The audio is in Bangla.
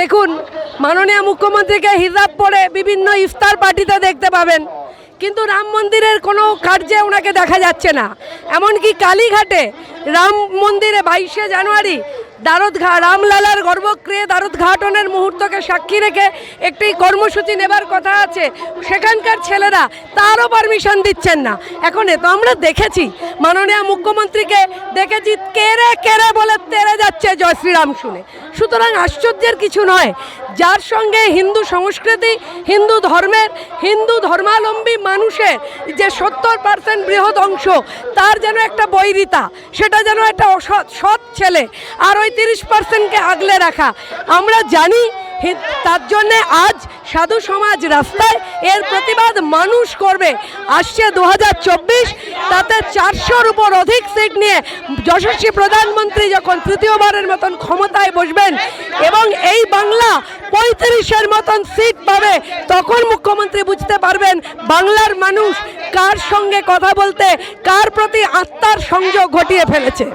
দেখুন, মাননীয় মুখ্যমন্ত্রীকে হিজাব পরে বিভিন্ন ইফতার পার্টিতে দেখতে পাবেন। কিন্তু রাম মন্দিরের কোনো কার্যে ওনাকে দেখা যাচ্ছে না। এমনকি কালীঘাটে রাম মন্দিরে বাইশে জানুয়ারি দারদ রামলালার গর্ভক্রিয়ে দারদ ঘাটনের মুহূর্তকে সাক্ষী রেখে একটি কর্মসূচি নেবার কথা আছে। সেখানকার ছেলেরা তারও পারমিশন দিচ্ছেন না। এখন এ তো আমরা দেখেছি। মাননীয় মুখ্যমন্ত্রীকে দেখেছি কেড়ে কেড়ে বলে তেড়ে যাচ্ছে জয় শ্রীরাম শুনে। সুতরাং আশ্চর্যের কিছু নয়, যার সঙ্গে হিন্দু সংস্কৃতি, হিন্দু ধর্মের, হিন্দু ধর্মাবলম্বী মানুষের যে সত্তর পার্সেন্ট বৃহৎ অংশ, তার যেন একটা বৈরিতা, সেটা যেন একটা অসৎ, সৎ ছেলে, আর ওই তিরিশ পার্সেন্টকে আগলে রাখা। আমরা জানি তার জন্যে আজ সাধু সমাজ রাস্তায় এর প্রতিবাদ মানুষ করবে। আসছে দু হাজার চব্বিশ তাতে চারশোর উপর অধিক সিট নিয়ে যশস্বী প্রধানমন্ত্রী যখন তৃতীয়বারের মতন ক্ষমতায় বসবেন এবং এই বাংলা পঁয়ত্রিশের মতন সিট পাবে, তখন মুখ্যমন্ত্রী বুঝতে পারবেন বাংলার মানুষ কার সঙ্গে কথা বলতে, কার প্রতি আত্মার সংযোগ ঘটিয়ে ফেলেছে।